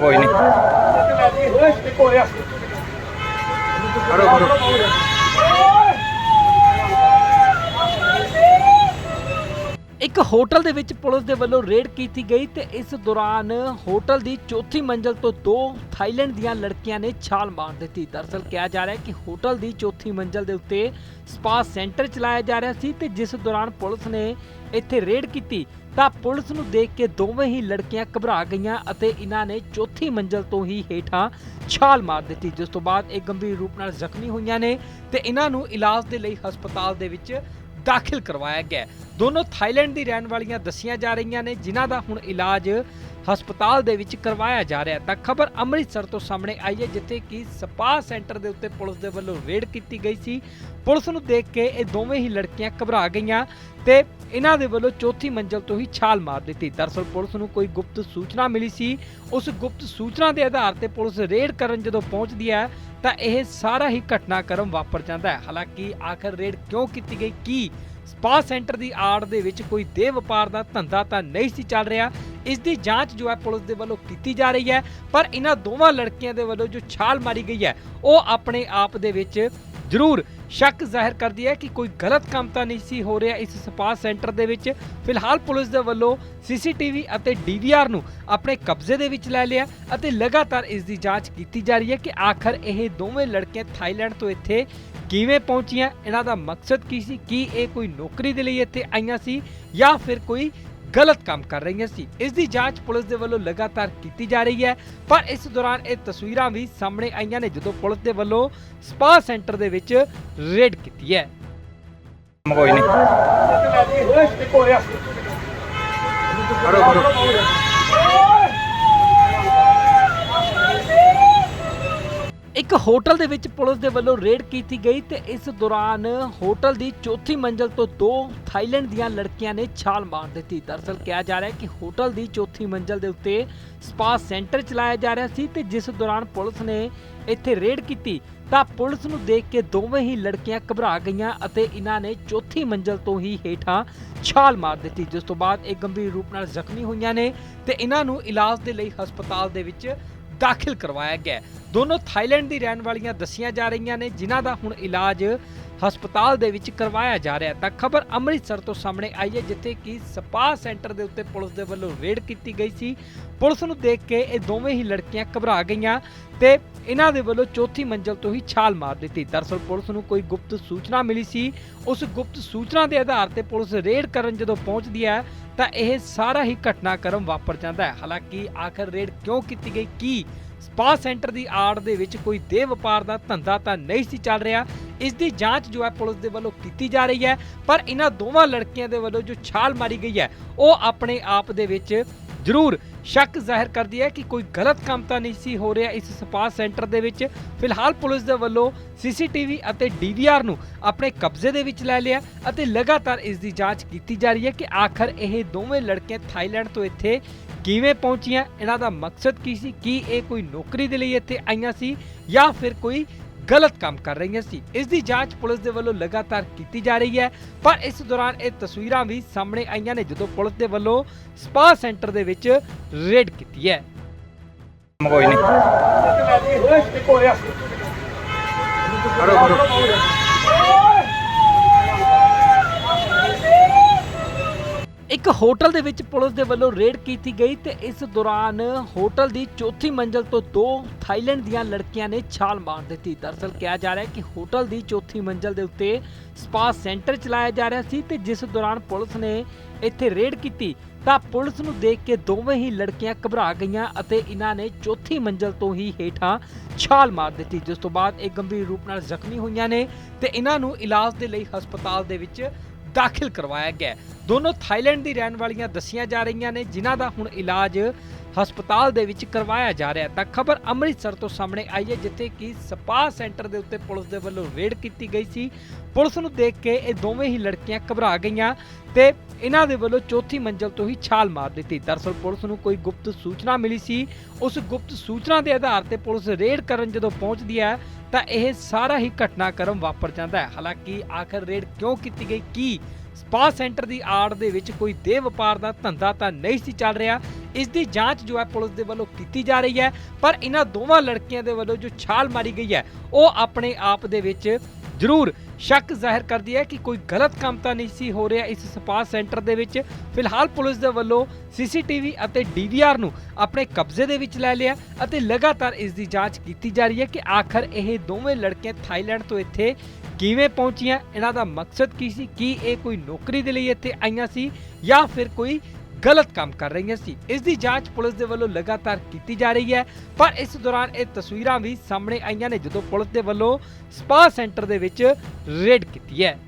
ਕੋਈ ਨਹੀਂ ਇੱਕ ਹੋਟਲ ਦੇ ਵਿੱਚ ਪੁਲਿਸ ਦੇ ਵੱਲੋਂ ਰੇਡ ਕੀਤੀ ਗਈ ਤੇ ਇਸ ਦੌਰਾਨ ਹੋਟਲ ਦੀ ਚੌਥੀ ਮੰਜ਼ਲ ਤੋਂ ਦੋ ਥਾਈਲੈਂਡ ਦੀਆਂ ਲੜਕੀਆਂ ਨੇ ਛਾਲ ਮਾਰ ਦਿੱਤੀ। ਦਰਅਸਲ ਕਿਹਾ ਜਾ ਰਿਹਾ ਹੈ ਕਿ ਹੋਟਲ ਦੀ ਚੌਥੀ ਮੰਜ਼ਲ ਦੇ ਉੱਤੇ ਸਪਾ ਸੈਂਟਰ ਚਲਾਇਆ ਜਾ ਰਿਹਾ ਸੀ ਤੇ ਜਿਸ ਦੌਰਾਨ ਪੁਲਿਸ ਨੇ ਇੱਥੇ ਰੇਡ ਕੀਤੀ। ਤਾਂ ਪੁਲਿਸ ਨੂੰ ਦੇਖ ਕੇ ਦੋਵੇਂ ਹੀ ਲੜਕੀਆਂ ਘਬਰਾ ਗਈਆਂ ਅਤੇ ਇਹਨਾਂ ਨੇ ਚੌਥੀ ਮੰਜ਼ਲ ਤੋਂ ਹੀ ਹੇਠਾਂ ਛਾਲ ਮਾਰ ਦਿੱਤੀ, ਜਿਸ ਤੋਂ ਬਾਅਦ ਇਹ ਗੰਭੀਰ ਰੂਪ ਨਾਲ ਜ਼ਖਮੀ ਹੋਈਆਂ ਨੇ ਤੇ ਇਹਨਾਂ ਨੂੰ ਇਲਾਜ ਦੇ ਲਈ ਹਸਪਤਾਲ ਦੇ ਵਿੱਚ ਦਾਖਲ ਕਰਵਾਇਆ ਗਿਆ। ਦੋਨੋਂ ਥਾਈਲੈਂਡ ਦੀ ਰਹਿਣ ਵਾਲੀਆਂ ਦੱਸੀਆਂ ਜਾ ਰਹੀਆਂ ਨੇ, ਜਿਨ੍ਹਾਂ ਦਾ ਹੁਣ ਇਲਾਜ ਹਸਪਤਾਲ ਦੇ ਵਿੱਚ ਕਰਵਾਇਆ ਜਾ ਰਿਹਾ ਤਾਂ ਖਬਰ ਅੰਮ੍ਰਿਤਸਰ ਤੋਂ ਸਾਹਮਣੇ ਆਈ ਹੈ, ਜਿੱਥੇ ਕਿ ਸਪਾ ਸੈਂਟਰ ਦੇ ਉੱਤੇ ਪੁਲਿਸ ਦੇ ਵੱਲੋਂ ਰੇਡ ਕੀਤੀ ਗਈ ਸੀ। ਪੁਲਿਸ ਨੂੰ ਦੇਖ ਕੇ ਇਹ ਦੋਵੇਂ ਹੀ ਲੜਕੀਆਂ ਘਬਰਾ ਗਈਆਂ ਤੇ ਇਹਨਾਂ ਦੇ ਵੱਲੋਂ ਚੌਥੀ ਮੰਜ਼ਲ ਤੋਂ ਹੀ ਛਾਲ ਮਾਰ ਦਿੱਤੀ। ਦਰਅਸਲ ਪੁਲਿਸ ਨੂੰ ਕੋਈ ਗੁਪਤ ਸੂਚਨਾ ਮਿਲੀ ਸੀ। ਉਸ ਗੁਪਤ ਸੂਚਨਾ ਦੇ ਆਧਾਰ ਤੇ ਪੁਲਿਸ ਰੇਡ ਕਰਨ ਜਦੋਂ ਪਹੁੰਚਦੀ ਹੈ, ਤਾਂ ਇਹ ਸਾਰਾ ਹੀ ਘਟਨਾਕ੍ਰਮ ਵਾਪਰ ਜਾਂਦਾ ਹੈ। ਹਾਲਾਂਕਿ ਆਖਰ ਰੇਡ ਕਿਉਂ ਕੀਤੀ ਗਈ, ਕੀ ਸਪਾ ਸੈਂਟਰ ਦੀ ਆੜ ਦੇ ਵਿੱਚ ਕੋਈ ਦੇਹ ਵਪਾਰ ਦਾ ਧੰਦਾ ਤਾਂ ਨਹੀਂ ਸੀ ਚੱਲ ਰਿਹਾ। ਇਸ ਦੀ ਜਾਂਚ ਜੋ ਹੈ ਪੁਲਿਸ ਦੇ ਵੱਲੋਂ ਕੀਤੀ ਜਾ ਰਹੀ ਹੈ, ਪਰ ਇਹਨਾਂ ਦੋਵਾਂ ਲੜਕੀਆਂ ਦੇ ਵੱਲੋਂ ਜੋ ਛਾਲ ਮਾਰੀ ਗਈ ਹੈ, ਉਹ ਆਪਣੇ ਆਪ ਦੇ ਵਿੱਚ ਜ਼ਰੂਰ ਸ਼ੱਕ ਜ਼ਾਹਿਰ ਕਰਦੀ ਹੈ ਕਿ ਕੋਈ ਗਲਤ ਕੰਮ ਤਾਂ ਨਹੀਂ ਸੀ ਹੋ ਰਿਹਾ ਇਸ ਸਪਾ ਸੈਂਟਰ ਦੇ ਵਿੱਚ। ਫਿਲਹਾਲ ਪੁਲਿਸ ਦੇ ਵੱਲੋਂ ਸੀਸੀਟੀਵੀ ਅਤੇ ਡੀਵੀਆਰ ਨੂੰ ਆਪਣੇ ਕਬਜ਼ੇ ਦੇ ਵਿੱਚ ਲੈ ਲਿਆ ਅਤੇ ਲਗਾਤਾਰ ਇਸ ਦੀ ਜਾਂਚ ਕੀਤੀ ਜਾ ਰਹੀ ਹੈ ਕਿ ਆਖਰ ਇਹ ਦੋਵੇਂ ਲੜਕੇ ਥਾਈਲੈਂਡ ਤੋਂ ਇੱਥੇ ਕਿਵੇਂ ਪਹੁੰਚੀਆਂ, ਇਹਨਾਂ ਦਾ ਮਕਸਦ ਕੀ ਸੀ, ਕੀ ਇਹ ਕੋਈ ਨੌਕਰੀ ਦੇ ਲਈ ਇੱਥੇ ਆਈਆਂ ਸੀ ਜਾਂ ਫਿਰ ਕੋਈ ਗਲਤ ਕੰਮ ਕਰ ਰਹੀਆਂ ਸੀ। ਇਸ ਦੀ ਜਾਂਚ ਪੁਲਿਸ ਦੇ ਵੱਲੋਂ ਲਗਾਤਾਰ ਕੀਤੀ ਜਾ ਰਹੀ ਹੈ ਪਰ ਇਸ ਦੌਰਾਨ ਇਹ ਤਸਵੀਰਾਂ ਵੀ ਸਾਹਮਣੇ ਆਈਆਂ ਨੇ ਜਦੋਂ ਪੁਲਿਸ ਦੇ ਵੱਲੋਂ ਸਪਾ ਸੈਂਟਰ ਦੇ ਵਿੱਚ ਰੇਡ ਕੀਤੀ ਹੈ। ਕੋਈ ਨਹੀਂ। ਕਰੋ ਕਰੋ। ਇੱਕ ਹੋਟਲ ਦੇ ਵਿੱਚ ਪੁਲਿਸ ਦੇ ਵੱਲੋਂ ਰੇਡ ਕੀਤੀ ਗਈ ਤੇ ਇਸ ਦੌਰਾਨ ਹੋਟਲ ਦੀ ਚੌਥੀ ਮੰਜ਼ਲ ਤੋਂ ਦੋ ਥਾਈਲੈਂਡ ਦੀਆਂ ਲੜਕੀਆਂ ਨੇ ਛਾਲ ਮਾਰ ਦਿੱਤੀ। ਦਰਅਸਲ ਕਿਹਾ ਜਾ ਰਿਹਾ ਹੈ ਕਿ ਹੋਟਲ ਦੀ ਚੌਥੀ ਮੰਜ਼ਲ ਦੇ ਉੱਤੇ ਸਪਾ ਸੈਂਟਰ ਚਲਾਇਆ ਜਾ ਰਿਹਾ ਸੀ ਤੇ ਜਿਸ ਦੌਰਾਨ ਪੁਲਿਸ ਨੇ ਇੱਥੇ ਰੇਡ ਕੀਤੀ ਤਾਂ ਪੁਲਿਸ ਨੂੰ ਦੇਖ ਕੇ ਦੋਵੇਂ ਹੀ ਲੜਕੀਆਂ ਘਬਰਾ ਗਈਆਂ ਅਤੇ ਇਹਨਾਂ ਨੇ ਚੌਥੀ ਮੰਜ਼ਲ ਤੋਂ ਹੀ ਹੇਠਾਂ ਛਾਲ ਮਾਰ ਦਿੱਤੀ, ਜਿਸ ਤੋਂ ਬਾਅਦ ਇਹ ਗੰਭੀਰ ਰੂਪ ਨਾਲ ਜ਼ਖਮੀ ਹੋਈਆਂ ਨੇ ਤੇ ਇਹਨਾਂ ਨੂੰ ਇਲਾਜ ਦੇ ਲਈ ਹਸਪਤਾਲ ਦੇ ਵਿੱਚ ਦਾਖਲ ਕਰਵਾਇਆ ਗਿਆ ਹੈ। ਦੋਨੋਂ ਥਾਈਲੈਂਡ ਦੀ ਰਹਿਣ ਵਾਲੀਆਂ ਦੱਸੀਆਂ ਜਾ ਰਹੀਆਂ ਨੇ, ਜਿਨ੍ਹਾਂ ਦਾ ਹੁਣ ਇਲਾਜ ਹਸਪਤਾਲ ਦੇ ਵਿੱਚ ਕਰਵਾਇਆ ਜਾ ਰਿਹਾ ਤਾਂ ਖਬਰ ਅੰਮ੍ਰਿਤਸਰ ਤੋਂ ਸਾਹਮਣੇ ਆਈ ਹੈ, ਜਿੱਥੇ ਕਿ ਸਪਾ ਸੈਂਟਰ ਦੇ ਉੱਤੇ ਪੁਲਿਸ ਦੇ ਵੱਲੋਂ ਰੇਡ ਕੀਤੀ ਗਈ ਸੀ ਪੁਲਿਸ ਨੂੰ ਦੇਖ ਕੇ ਇਹ ਦੋਵੇਂ ਹੀ ਲੜਕੀਆਂ ਘਬਰਾ ਗਈਆਂ ਤੇ ਇਹਨਾਂ ਦੇ ਵੱਲੋਂ ਚੌਥੀ ਮੰਜ਼ਲ ਤੋਂ ਹੀ ਛਾਲ ਮਾਰ ਦਿੱਤੀ। ਦਰਅਸਲ ਪੁਲਿਸ ਨੂੰ ਕੋਈ ਗੁਪਤ ਸੂਚਨਾ ਮਿਲੀ ਸੀ। ਉਸ ਗੁਪਤ ਸੂਚਨਾ ਦੇ ਆਧਾਰ ਤੇ ਪੁਲਿਸ ਰੇਡ ਕਰਨ ਜਦੋਂ ਪਹੁੰਚਦੀ ਹੈ, ਤਾਂ ਇਹ ਸਾਰਾ ਹੀ ਘਟਨਾਕ੍ਰਮ ਵਾਪਰ ਜਾਂਦਾ ਹੈ। ਹਾਲਾਂਕਿ ਆਖਰ ਰੇਡ ਕਿਉਂ ਕੀਤੀ ਗਈ? ਕੀ ਸਪਾ ਸੈਂਟਰ ਦੀ ਆੜ ਦੇ ਵਿੱਚ ਕੋਈ ਦੇਹ ਵਪਾਰ ਦਾ ਧੰਦਾ ਤਾਂ ਨਹੀਂ ਸੀ ਚੱਲ ਰਿਹਾ? ਇਸ ਦੀ ਜਾਂਚ ਜੋ ਹੈ ਪੁਲਿਸ ਦੇ ਵੱਲੋਂ ਕੀਤੀ ਜਾ ਰਹੀ ਹੈ, ਪਰ ਇਹਨਾਂ ਦੋਵਾਂ ਲੜਕੀਆਂ ਦੇ ਵੱਲੋਂ ਜੋ ਛਾਲ ਮਾਰੀ ਗਈ ਹੈ, ਉਹ ਆਪਣੇ ਆਪ ਦੇ ਵਿੱਚ ਜ਼ਰੂਰ ਸ਼ੱਕ ਜ਼ਾਹਿਰ ਕਰਦੀ ਹੈ ਕਿ ਕੋਈ ਗਲਤ ਕੰਮ ਤਾਂ ਨਹੀਂ ਸੀ ਹੋ ਰਿਹਾ ਇਸ ਸਪਾ ਸੈਂਟਰ ਦੇ ਵਿੱਚ। ਫਿਲਹਾਲ ਪੁਲਿਸ ਦੇ ਵੱਲੋਂ ਸੀਸੀਟੀਵੀ ਅਤੇ ਡੀਵੀਆਰ ਨੂੰ ਆਪਣੇ ਕਬਜ਼ੇ ਦੇ ਵਿੱਚ ਲੈ ਲਿਆ ਅਤੇ ਲਗਾਤਾਰ ਇਸ ਦੀ ਜਾਂਚ ਕੀਤੀ ਜਾ ਰਹੀ ਹੈ ਕਿ ਆਖਰ ਇਹ ਦੋਵੇਂ ਲੜਕੀਆਂ ਥਾਈਲੈਂਡ ਤੋਂ ਇੱਥੇ ਕਿਵੇਂ ਪਹੁੰਚੀਆਂ, ਇਹਨਾਂ ਦਾ ਮਕਸਦ ਕੀ ਸੀ, ਕੀ ਇਹ ਕੋਈ ਨੌਕਰੀ ਦੇ ਲਈ ਇੱਥੇ ਆਈਆਂ ਸੀ ਜਾਂ ਫਿਰ ਕੋਈ ਗਲਤ ਕੰਮ ਕਰ ਰਹੀਆਂ ਸੀ। ਇਸ ਦੀ ਜਾਂਚ ਪੁਲਿਸ ਦੇ ਵੱਲੋਂ ਲਗਾਤਾਰ ਕੀਤੀ ਜਾ ਰਹੀ ਹੈ। ਪਰ ਇਸ ਦੌਰਾਨ ਇਹ ਤਸਵੀਰਾਂ ਵੀ ਸਾਹਮਣੇ ਆਈਆਂ ਨੇ ਜਦੋਂ ਪੁਲਿਸ ਦੇ ਵੱਲੋਂ ਸਪਾ ਸੈਂਟਰ ਦੇ ਵਿੱਚ ਰੇਡ ਕੀਤੀ ਹੈ। ਕੋਈ ਨਹੀਂ ਕਰੋ ਕਰੋ ਇੱਕ ਹੋਟਲ ਦੇ ਵਿੱਚ ਪੁਲਿਸ ਦੇ ਵੱਲੋਂ ਰੇਡ ਕੀਤੀ ਗਈ ਤੇ ਇਸ ਦੌਰਾਨ ਹੋਟਲ ਦੀ ਚੌਥੀ ਮੰਜ਼ਲ ਤੋਂ ਦੋ ਥਾਈਲੈਂਡ ਦੀਆਂ ਲੜਕੀਆਂ ਨੇ ਛਾਲ ਮਾਰ ਦਿੱਤੀ। ਦਰਅਸਲ ਕਿਹਾ ਜਾ ਰਿਹਾ ਹੈ ਕਿ ਹੋਟਲ ਦੀ ਚੌਥੀ ਮੰਜ਼ਲ ਦੇ ਉੱਤੇ ਸਪਾ ਸੈਂਟਰ ਚਲਾਇਆ ਜਾ ਰਿਹਾ ਸੀ ਤੇ ਜਿਸ ਦੌਰਾਨ ਪੁਲਿਸ ਨੇ ਇੱਥੇ ਰੇਡ ਕੀਤੀ ਤਾਂ ਪੁਲਿਸ ਨੂੰ ਦੇਖ ਕੇ ਦੋਵੇਂ ਹੀ ਲੜਕੀਆਂ ਘਬਰਾ ਗਈਆਂ ਅਤੇ ਇਹਨਾਂ ਨੇ ਚੌਥੀ ਮੰਜ਼ਲ ਤੋਂ ਹੀ ਹੇਠਾਂ ਛਾਲ ਮਾਰ ਦਿੱਤੀ। ਜਿਸ ਤੋਂ ਬਾਅਦ ਇਹ ਗੰਭੀਰ ਰੂਪ ਨਾਲ ਜ਼ਖਮੀ ਹੋਈਆਂ ਨੇ ਤੇ ਇਹਨਾਂ ਨੂੰ ਇਲਾਜ ਦੇ ਲਈ ਹਸਪਤਾਲ ਦੇ ਵਿੱਚ ਦਾਖਲ ਕਰਵਾਇਆ ਗਿਆ। ਦੋਨੋਂ ਥਾਈਲੈਂਡ ਦੀ ਰਹਿਣ ਵਾਲੀਆਂ ਦੱਸੀਆਂ ਜਾ ਰਹੀਆਂ ਨੇ, ਜਿਨ੍ਹਾਂ ਦਾ ਹੁਣ ਇਲਾਜ ਹਸਪਤਾਲ ਦੇ ਵਿੱਚ ਕਰਵਾਇਆ ਜਾ ਰਿਹਾ ਤਾਂ ਖਬਰ ਅੰਮ੍ਰਿਤਸਰ ਤੋਂ ਸਾਹਮਣੇ ਆਈ ਹੈ, ਜਿੱਥੇ ਕਿ ਸਪਾ ਸੈਂਟਰ ਦੇ ਉੱਤੇ ਪੁਲਿਸ ਦੇ ਵੱਲੋਂ ਰੇਡ ਕੀਤੀ ਗਈ ਸੀ। ਪੁਲਿਸ ਨੂੰ ਦੇਖ ਕੇ ਇਹ ਦੋਵੇਂ ਹੀ ਲੜਕੀਆਂ ਘਬਰਾ ਗਈਆਂ ਤੇ ਇਹਨਾਂ ਦੇ ਵੱਲੋਂ ਚੌਥੀ ਮੰਜ਼ਲ ਤੋਂ ਹੀ ਛਾਲ ਮਾਰ ਦਿੱਤੀ। ਦਰਅਸਲ ਪੁਲਿਸ ਨੂੰ ਕੋਈ ਗੁਪਤ ਸੂਚਨਾ ਮਿਲੀ ਸੀ। ਉਸ ਗੁਪਤ ਸੂਚਨਾ ਦੇ ਆਧਾਰ ਤੇ ਪੁਲਿਸ ਰੇਡ ਕਰਨ ਜਦੋਂ ਪਹੁੰਚਦੀ ਹੈ, ਤਾਂ ਇਹ ਸਾਰਾ ਹੀ ਘਟਨਾਕ੍ਰਮ ਵਾਪਰ ਜਾਂਦਾ ਹੈ। ਹਾਲਾਂਕਿ ਆਖਰ ਰੇਡ ਕਿਉਂ ਕੀਤੀ ਗਈ, ਕੀ ਸਪਾ ਸੈਂਟਰ ਦੀ ਆੜ ਦੇ ਵਿੱਚ ਕੋਈ ਦੇਹ ਵਪਾਰ ਦਾ ਧੰਦਾ ਤਾਂ ਨਹੀਂ ਸੀ ਚੱਲ ਰਿਹਾ। ਇਸ ਦੀ ਜਾਂਚ ਜੋ ਹੈ ਪੁਲਿਸ ਦੇ ਵੱਲੋਂ ਕੀਤੀ ਜਾ ਰਹੀ ਹੈ, ਪਰ ਇਹਨਾਂ ਦੋਵਾਂ ਲੜਕੀਆਂ ਦੇ ਵੱਲੋਂ ਜੋ ਛਾਲ ਮਾਰੀ ਗਈ ਹੈ, ਉਹ ਆਪਣੇ ਆਪ ਦੇ ਵਿੱਚ ਜ਼ਰੂਰ ਸ਼ੱਕ ਜ਼ਾਹਿਰ ਕਰਦੀ ਹੈ ਕਿ ਕੋਈ ਗਲਤ ਕੰਮ ਤਾਂ ਨਹੀਂ ਸੀ ਹੋ ਰਿਹਾ ਇਸ ਸਪਾ ਸੈਂਟਰ ਦੇ ਵਿੱਚ। ਫਿਲਹਾਲ ਪੁਲਿਸ ਦੇ ਵੱਲੋਂ ਸੀਸੀਟੀਵੀ ਅਤੇ ਡੀਵੀਆਰ ਨੂੰ ਆਪਣੇ ਕਬਜ਼ੇ ਦੇ ਵਿੱਚ ਲੈ ਲਿਆ ਅਤੇ ਲਗਾਤਾਰ ਇਸ ਦੀ ਜਾਂਚ ਕੀਤੀ ਜਾ ਰਹੀ ਹੈ ਕਿ ਆਖਰ ਇਹ ਦੋਵੇਂ ਲੜਕੀਆਂ ਥਾਈਲੈਂਡ ਤੋਂ ਇੱਥੇ ਕਿਵੇਂ ਪਹੁੰਚੀਆਂ, ਇਹਨਾਂ ਦਾ ਮਕਸਦ ਕੀ ਸੀ, ਕੀ ਇਹ ਕੋਈ ਨੌਕਰੀ ਦੇ ਲਈ ਇੱਥੇ ਆਈਆਂ ਸੀ ਜਾਂ ਫਿਰ ਕੋਈ ਗਲਤ ਕੰਮ ਕਰ ਰਹੀਆਂ ਸੀ। ਇਸ ਦੀ ਜਾਂਚ ਪੁਲਿਸ ਦੇ ਵੱਲੋਂ ਲਗਾਤਾਰ ਕੀਤੀ ਜਾ ਰਹੀ ਹੈ, ਪਰ ਇਸ ਦੌਰਾਨ ਇਹ ਤਸਵੀਰਾਂ ਵੀ ਸਾਹਮਣੇ ਆਈਆਂ ਨੇ, ਜਦੋਂ ਪੁਲਿਸ ਦੇ ਵੱਲੋਂ ਸਪਾ ਸੈਂਟਰ ਦੇ ਵਿੱਚ ਰੇਡ ਕੀਤੀ ਹੈ।